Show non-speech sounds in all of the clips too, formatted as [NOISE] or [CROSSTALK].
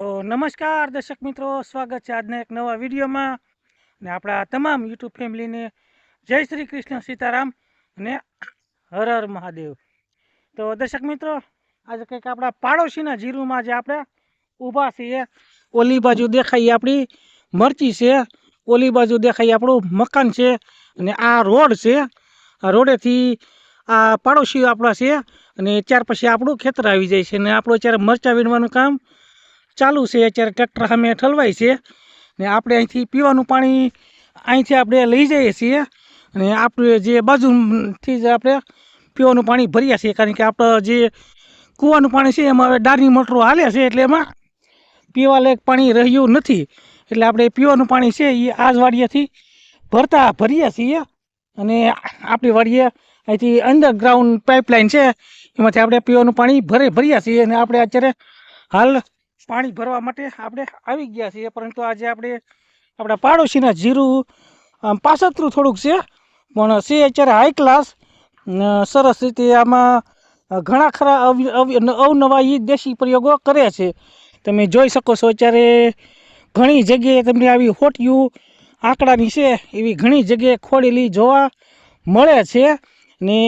તો નમસ્કાર દર્શક મિત્રો, સ્વાગત છે આજના એક નવા વિડીયોમાં. ને આપણા તમામ યુટ્યુબ ફેમિલીને જય શ્રી કૃષ્ણ સીતારામ અને હર હર મહાદેવ. તો દર્શક મિત્રો, આજે કંઈક આપણા પાડોશીના જીરુમાં જે આપણે ઊભા છીએ. ઓલી બાજુ દેખાઈ આપણી મરચી છે. ઓલી બાજુ દેખાઈ આપણું મકાન છે. અને આ રોડ છે. આ રોડેથી આ પાડોશીઓ આપણા છે. અને ત્યાર પછી આપણું ખેતર આવી જાય છે. અને આપણું અત્યારે મરચાં વીણવાનું કામ ચાલુ છે, અત્યારે ટ્રેક્ટર સામે ઠલવાય છે. ને આપણે અહીંથી પીવાનું પાણી અહીંથી આપણે લઈ જઈએ છીએ. અને આપણે જે બાજુથી જ આપણે પીવાનું પાણી ભરીએ છીએ, કારણ કે આપણે જે કૂવાનું પાણી છે, એમાં હવે ડારની મોટરો હાલે છે, એટલે એમાં પીવા લાયક પાણી રહ્યું નથી. એટલે આપણે પીવાનું પાણી છે એ આજ વાડીએથી ભરતા ભરીએ છીએ. અને આપણી વાડીએ અહીંથી અંડરગ્રાઉન્ડ પાઇપલાઇન છે, એમાંથી આપણે પીવાનું પાણી ભરે ભરીએ છીએ. અને આપણે અત્યારે હાલ પાણી ભરવા માટે આપણે આવી ગયા છીએ, પરંતુ આજે આપણે આપણા પાડોશીના જીરું, આમ પાસતરું થોડુંક છે, પણ છે અત્યારે હાઈ ક્લાસ સરસ રીતે આમાં ઘણા ખરા અવ- અવ- અવનવા ઈ દેશી પ્રયોગો કરે છે. તમે જોઈ શકો છો અત્યારે ઘણી જગ્યાએ તમને આવી હોટિયું, આંકડાની છે, એવી ઘણી જગ્યાએ ખોડેલી જોવા મળે છે. ને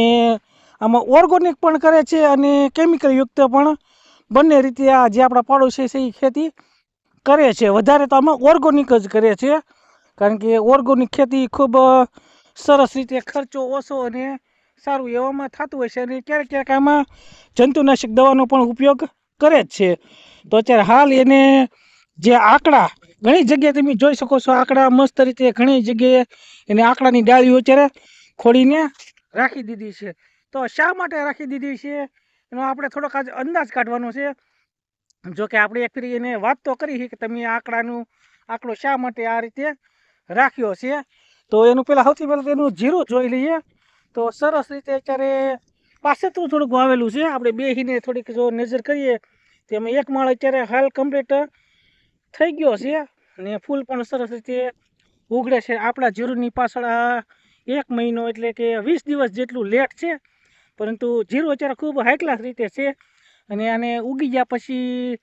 આમાં ઓર્ગોનિક પણ કરે છે અને કેમિકલયુક્ત પણ બંને રીતે આ જે આપણા પાડોશી છે એ ખેતી કરે છે. વધારે તો આમાં ઓર્ગોનિક જ કરે છે. કારણ કે ઓર્ગોનિક ખેતી ખૂબ સરસ રીતે ખર્ચો ઓછો અને સારું એવામાં થતું હોય છે અને ક્યારેક ક્યારેક આમાં જંતુનાશક દવાનો પણ ઉપયોગ કરે જ છે. તો અત્યારે હાલ એને જે આંકડા, ઘણી જગ્યાએ તમે જોઈ શકો છો આંકડા મસ્ત રીતે ઘણી જગ્યાએ એને આંકડાની ડાળીઓ અત્યારે ખોડીને રાખી દીધી છે. તો શા માટે રાખી દીધી છે? એનો આપણે થોડોક આજે અંદાજ કાઢવાનો છે. જો કે આપણે એક એને વાત તો કરી કે તમે આંકડાનું આંકડો શા માટે આ રીતે રાખ્યો છે? તો એનું પહેલાં સૌથી પહેલાં એનું જીરું જોઈ લઈએ. તો સરસ રીતે અત્યારે પાસેતરું થોડુંક વાવેલું છે. આપણે બેહીને થોડીક જો નજર કરીએ તો એમાં એક માળ અત્યારે હાલ કમ્પ્લીટ થઈ ગયો છે ને ફૂલ પણ સરસ રીતે ઉગડે છે. આપણા જીરુની પાછળ એક મહિનો એટલે કે વીસ દિવસ જેટલું લેટ છે. પરંતુ જીરું અત્યારે ખૂબ હાઈ ક્લાસ રીતે છે અને આને ઉગી ગયા પછી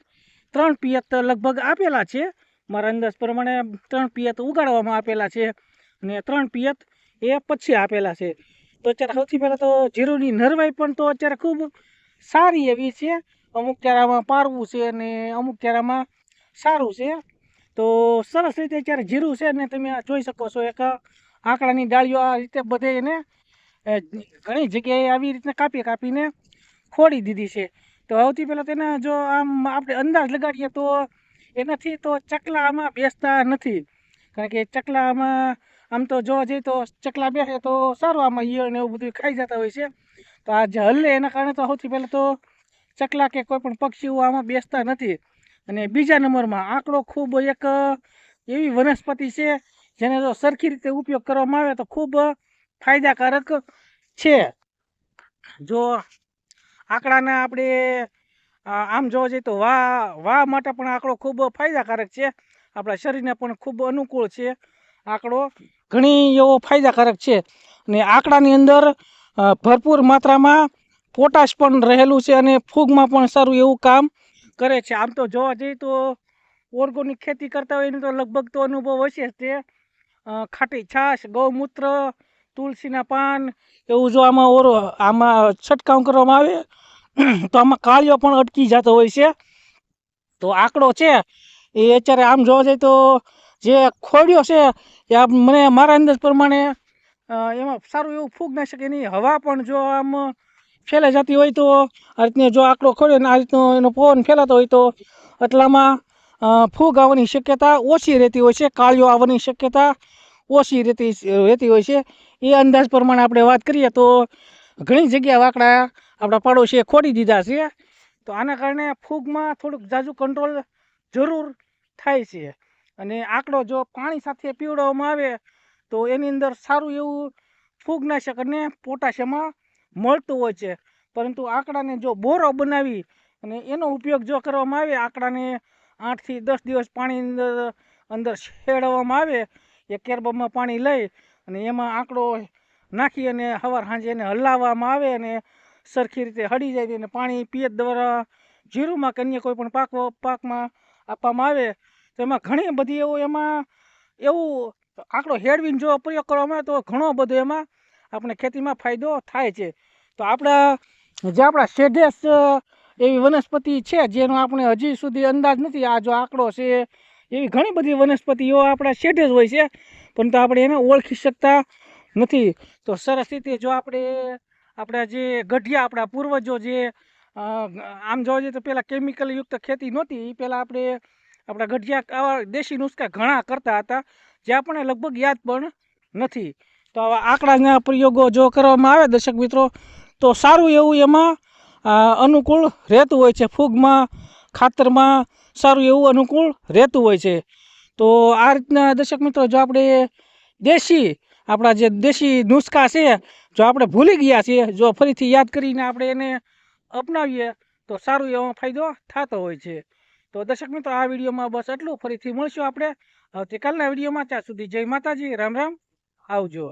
ત્રણ પિયત લગભગ આપેલા છે. મારા અંદાજ પ્રમાણે ત્રણ પિયત ઉગાડવામાં આપેલા છે અને ત્રણ પિયત એ પછી આપેલા છે. તો અત્યારે સૌથી પહેલાં તો જીરુંની નરવાઈ પણ તો અત્યારે ખૂબ સારી એવી છે. અમુક ચારામાં પારવું છે અને અમુક ચારામાં સારું છે. તો સરસ રીતે અત્યારે જીરું છે ને તમે જોઈ શકો છો એક આંકડાની ડાળીઓ આ રીતે બધે એને ઘણી જગ્યાએ આવી રીતના કાપી કાપીને ખોડી દીધી છે. તો સૌથી પહેલાં તેના જો આમ આપણે અંદાજ લગાડીએ તો એનાથી તો ચકલા આમાં બેસતા નથી. કારણ કે ચકલા આમાં આમ તો જોવા જઈએ તો ચકલા બેસે તો સારું આમાં ઈયળ ને એવું બધું ખાઈ જતા હોય છે. તો આ જે હલ્લે એના કારણે તો સૌથી પહેલાં તો ચકલા કે કોઈ પણ પક્ષીઓ આમાં બેસતા નથી. અને બીજા નંબરમાં આંકડો ખૂબ એક એવી વનસ્પતિ છે જેને જો સરખી રીતે ઉપયોગ કરવામાં આવે તો ખૂબ ફાયદાકારક છે. જો આંકડાના આપણે આમ જોવા જઈએ તો વા વા માટે પણ આંકડો ખૂબ ફાયદાકારક છે. આપણા શરીરને પણ ખૂબ અનુકૂળ છે આંકડો. ઘણી એવો ફાયદાકારક છે. અને આંકડાની અંદર ભરપૂર માત્રામાં પોટાશ પણ રહેલું છે અને ફૂગમાં પણ સારું એવું કામ કરે છે. આમ તો જોવા જઈએ તો ઓર્ગોનિક ખેતી કરતા હોય એનો તો લગભગ તો અનુભવ હશે જ તે. ખાટી છાશ, ગૌમૂત્ર તુલસીના પાન, એવું જો આમાં ઓરો, આમાં છંટકાવ કરવામાં આવે, [CLEARS THROAT] તો આમાં કાળિયો પણ અટકી જતો હોય છે. તો આંકડો છે, એ અત્યારે આમ જોવા જઈએ તો જે ખોડ્યો છે, એ મને મારા અંદાજ પ્રમાણે એમાં સારું એવું ફૂગ ના શકે એની હવા પણ જો આમ ફેલાઈ જતી હોય તો, આ રીતને જો આંકડો ખોડ્યો ને આ રીતનો એનો પવન ફેલાતો હોય તો, એટલામાં ફૂગ આવવાની શક્યતા ઓછી રહેતી હોય છે, કાળિયો આવવાની શક્યતા ઓછી રહેતી રહેતી હોય છે. એ અંદાજ પ્રમાણે આપણે વાત કરીએ તો ઘણી જગ્યા વાકડા આપણા પાડોશીએ ખોડી દીધા છે. તો આના કારણે ફૂગમાં થોડુંક ઝાઝુ કંટ્રોલ જરૂર થાય છે. અને આંકડો જો પાણી સાથે પીવડાવવામાં આવે, તો એની અંદર સારું એવું ફૂગનાશક અને પોટાશિયમાં મળતું હોય છે. પરંતુ આંકડાને જો બોરો બનાવી અને એનો ઉપયોગ જો કરવામાં આવે, આંકડાને આઠથી દસ દિવસ પાણી અંદર અંદર શેડવામાં આવે એ કેરબમાં પાણી લઈ અને એમાં આંકડો નાખી અને સવાર સાંજે એને હલાવવામાં આવે અને સરખી રીતે હળી જાય અને પાણી પિયત દ્વારા જીરુમાં કે અન્ય કોઈ પણ પાક પાકમાં આપવામાં આવે. તો એમાં ઘણી બધી એવું એમાં એવું આંકડો હેડવીને જો પ્રયોગ કરવામાં આવે તો ઘણો બધો એમાં આપણે ખેતીમાં ફાયદો થાય છે. તો આપણા, જે આપણા શેઢેસ એવી વનસ્પતિ છે જેનો આપણે હજી સુધી અંદાજ નથી. આ જો આંકડો છે એવી ઘણી બધી વનસ્પતિઓ આપણા શેઠે જ હોય છે પરંતુ આપણે એને ઓળખી શકતા નથી. તો સરસ રીતે જો આપણે આપણા જે ગઢિયા, આપણા પૂર્વજો જે આમ જોવા જઈએ તો પહેલાં કેમિકલયુક્ત ખેતી નહોતી એ પહેલાં આપણે આપણા ગઢિયા આવા દેશી નુસ્ખા ઘણા કરતા હતા, જે આપણને લગભગ યાદ પણ નથી. તો આવા આંકડાના પ્રયોગો જો કરવામાં આવે દર્શક મિત્રો, તો સારું એવું એમાં અનુકૂળ રહેતું હોય છે. ફૂગમાં, ખાતરમાં સારું એવું અનુકૂળ રહેતું હોય છે. તો આ રીતના દર્શક મિત્રો, જો આપણે દેશી, આપણા જે દેશી નુસ્ખા છે, જો આપણે ભૂલી ગયા છીએ, જો ફરીથી યાદ કરીને આપણે એને અપનાવીએ, તો સારું એવો ફાયદો થતો હોય છે. તો દર્શક મિત્રો, આ વિડીયોમાં બસ એટલું ફરીથી મળશું આપણે. આવતીકાલના વિડીયોમાં. ત્યાં સુધી જય માતાજી. રામ રામ. આવજો.